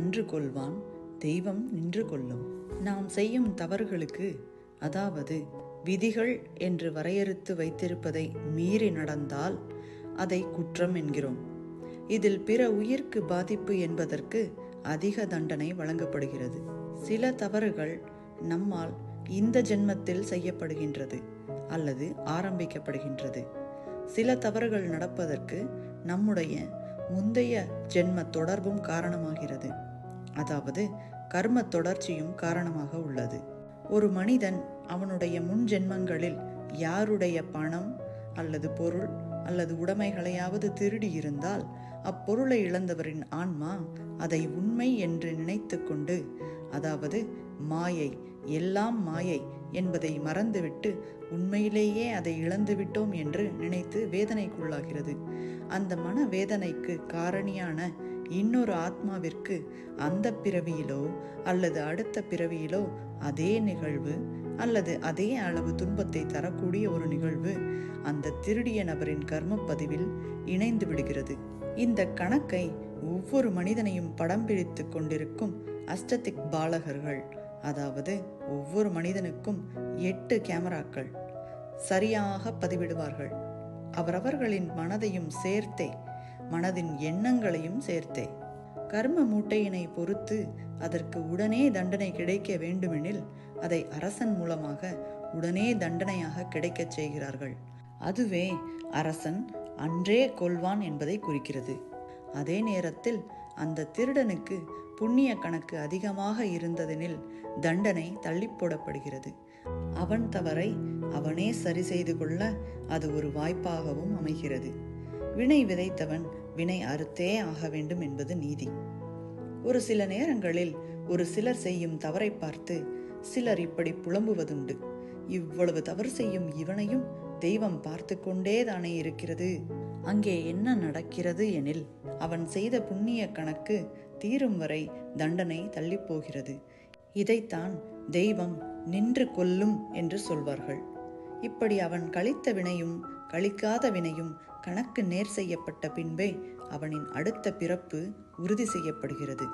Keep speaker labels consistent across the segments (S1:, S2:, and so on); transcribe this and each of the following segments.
S1: அன்று கொள்வான் தெய்வம் நின்று கொள்ளும். நாம் செய்யும் தவறுகளுக்கு அதாவது விதிகள் என்று வரையறுத்து வைத்திருப்பதை மீறி நடந்தால் அதை குற்றம் என்கிறோம். இதில் பிற உயிர்க்கு பாதிப்பு என்பதற்கு அதிக தண்டனை வழங்கப்படுகிறது. சில தவறுகள் நம்மால் இந்த ஜென்மத்தில் செய்யப்படுகின்றது அல்லது ஆரம்பிக்கப்படுகின்றது. சில தவறுகள் நடப்பதற்கு நம்முடைய முந்தைய ஜென்ம தொடர்பும் காரணமாகிறது. அதாவது கர்ம தொடர்ச்சியும் காரணமாக உள்ளது. ஒரு மனிதன் அவனுடைய முன் ஜென்மங்களில் யாருடைய பணம் அல்லது பொருள் அல்லது உடைமைகளையாவது திருடி இருந்தால் அப்பொருளை இழந்தவரின் ஆன்மா அதை உண்மை என்று நினைத்து கொண்டு அதாவது மாயை எல்லாம் மாயை என்பதை மறந்துவிட்டு உண்மையிலேயே அதை இழந்துவிட்டோம் என்று நினைத்து வேதனைக்குள்ளாகிறது. அந்த மன வேதனைக்கு காரணியான இன்னொரு ஆத்மாவிற்கு அந்த பிறவியிலோ அல்லது அடுத்த பிறவியிலோ அதே நிகழ்வு அல்லது அதே அளவு துன்பத்தை தரக்கூடிய ஒரு நிகழ்வு அந்த திருடிய நபரின் கர்ம பதிவில் இணைந்து விடுகிறது. இந்த கணக்கை ஒவ்வொரு மனிதனையும் படம் பிடித்து கொண்டிருக்கும் அஸ்டதிக் பாலகர்கள் அதாவது ஒவ்வொரு மனிதனுக்கும் எட்டு கேமராக்கள் சரியாக பதிவிடுவார்கள். அவரவர்களின் மனதையும் சேர்த்தே மனதின் எண்ணங்களையும் சேர்த்தே. கர்ம மூட்டையினை பொறுத்து அதற்கு உடனே தண்டனை கிடைக்க வேண்டுமெனில் அதை அரசன் மூலமாக உடனே தண்டனையாக கிடைக்கச் செய்கிறார்கள். அதுவே அரசன் அன்றே கொள்வான் என்பதை குறிக்கிறது. அதே நேரத்தில் அந்த திருடனுக்கு புண்ணிய கணக்கு அதிகமாக இருந்ததெனில் தண்டனை தள்ளி போடப்படுகிறது அவன் தவறை அவனே சரி செய்து கொள்ள அது ஒரு வாய்ப்பாகவும் அமைகிறது. வினை விதைத்தவன் வினை அறுத்தே ஆக வேண்டும் என்பது நீதி. ஒரு சில நேரங்களில் ஒரு சிலர் செய்யும் தவறை பார்த்து சிலர் இப்படி புலம்புவதுண்டு. இவ்வளவு தவறு செய்யும் இவனையும் தெய்வம் பார்த்து கொண்டே தானே இருக்கிறது. அங்கே என்ன நடக்கிறது எனில் அவன் செய்த புண்ணிய கணக்கு தீரும் வரை தண்டனை தள்ளிப் போகிறது. இதைத்தான் தெய்வம் நின்று கொல்லும் என்று சொல்வார்கள். இப்படி அவன் கழித்த வினையும் கழிக்காத வினையும் கணக்கு நேர் செய்யப்பட்ட பின்பே அவனின் அடுத்த பிறப்பு உறுதி செய்யப்படுகிறது.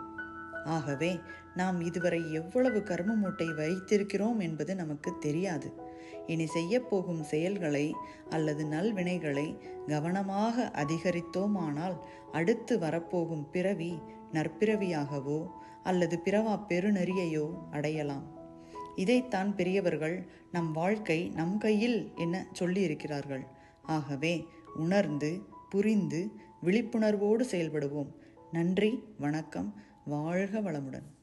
S1: ஆகவே நாம் இதுவரை எவ்வளவு கர்ம மூட்டை வைத்திருக்கிறோம் என்பது நமக்கு தெரியாது. இனி செய்யப்போகும் செயல்களை அல்லது நல்வினைகளை கவனமாக அதிகரித்தோமானால் அடுத்து வரப்போகும் பிறவி நற்பிறவியாகவோ அல்லது பிறவா பெருநெறியையோ அடையலாம். இதைத்தான் பெரியவர்கள் நம் வாழ்க்கை நம் கையில் என சொல்லியிருக்கிறார்கள். ஆகவே உணர்ந்து புரிந்து விழிப்புணர்வோடு செயல்படுவோம். நன்றி வணக்கம். வாழ்க வளமுடன்.